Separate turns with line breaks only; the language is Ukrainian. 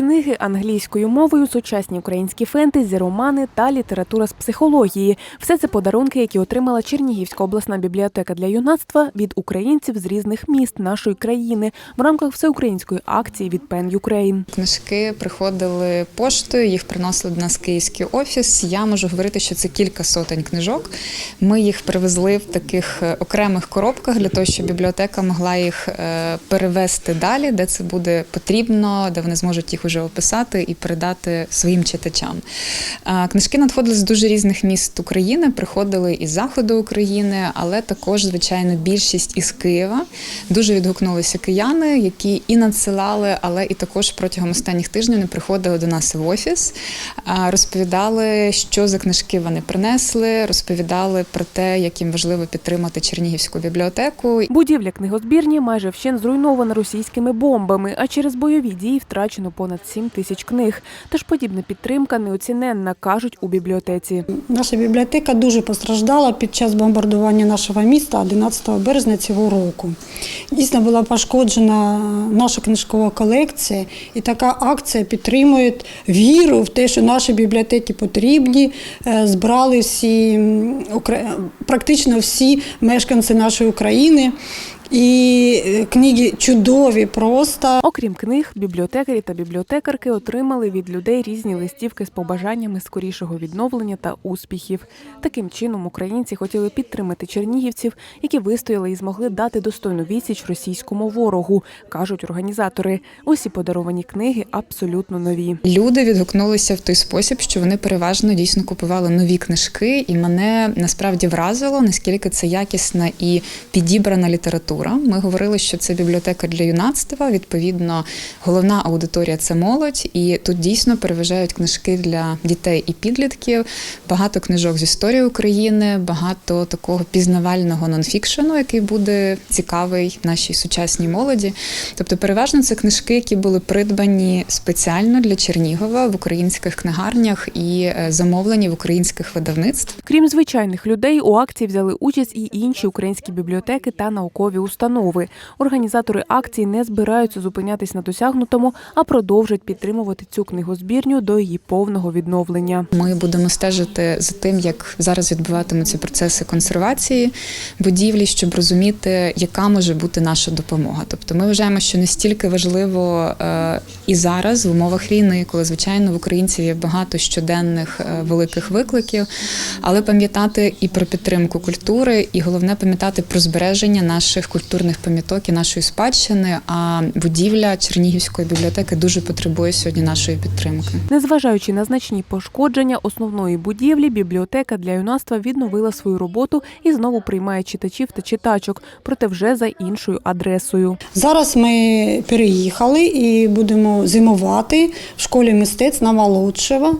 Книги англійською мовою, сучасні українські фентезі, романи та література з психології. Все це подарунки, які отримала Чернігівська обласна бібліотека для юнацтва від українців з різних міст нашої країни в рамках всеукраїнської акції від Pen Ukraine.
Книжки приходили поштою, їх приносили до нас київський офіс. Я можу говорити, що це кілька сотень книжок. Ми їх привезли в таких е, окремих коробках для того, щоб бібліотека могла їх е, перевести далі, де це буде потрібно, де вони зможуть їх уже описати і передати своїм читачам. Книжки надходили з дуже різних міст України, приходили із заходу України, але також, звичайно, більшість із Києва. Дуже відгукнулися кияни, які і надсилали, але і також протягом останніх тижнів не приходили до нас в офіс, розповідали, що за книжки вони принесли, розповідали про те, як їм важливо підтримати Чернігівську бібліотеку.
Будівля книгозбірні майже вщен зруйнована російськими бомбами, а через бойові дії втрачено понад 7 тисяч книг. Тож подібна підтримка неоціненна, кажуть у бібліотеці.
Наша бібліотека дуже постраждала під час бомбардування нашого міста 11 березня цього року. Дійсно була пошкоджена наша книжкова колекція, і така акція підтримує віру в те, що наші бібліотеки потрібні. Е, Збрали всі практично всі мешканці нашої України. І е, книги чудові просто.
Окрім книг, бібліотекарі та бібліотекарки отримали від людей різні листівки з побажаннями скорішого відновлення та успіхів. Таким чином українці хотіли підтримати чернігівців, які вистояли і змогли дати достойну відсіч російському ворогу, кажуть організатори. Усі подаровані книги абсолютно нові.
Люди відгукнулися в той спосіб, що вони переважно дійсно купували нові книжки, і мене насправді вразило, наскільки це якісна і підібрана література. Ми говорили, що це бібліотека для юнацтва. Відповідно, головна аудиторія це молодь, і тут дійсно переважають книжки для дітей і підлітків. Багато книжок з історії України, багато такого пізнавального нонфікшену, який буде цікавий нашій сучасній молоді. Тобто, переважно це книжки, які були придбані спеціально для Чернігова в українських книгарнях і е, замовлені в українських видавництв.
Крім звичайних людей, у акції взяли участь і інші українські бібліотеки та наукові установи. Організатори акції не збираються зупинятись на досягнутому, а продовжать підтримувати цю книгозбірню до її повного відновлення.
Ми будемо стежити за тим, як зараз відбуватимуться процеси консервації будівлі, щоб розуміти, яка може бути наша допомога. Тобто, ми вважаємо, що настільки важливо е, і зараз в умовах війни, коли звичайно в українців є багато щоденних е, великих викликів, але пам'ятати і про підтримку культури, і головне пам'ятати про збереження наших культурних пам'яток і нашої спадщини. А будівля Чернігівської бібліотеки дуже потребує сьогодні нашої підтримки.
Незважаючи на значні пошкодження основної будівлі, бібліотека для юнацтва відновила свою роботу і знову приймає читачів та читачок, проте вже за іншою адресою.
Зараз ми переїхали і будемо зимувати в школі мистецтв на Молодшева.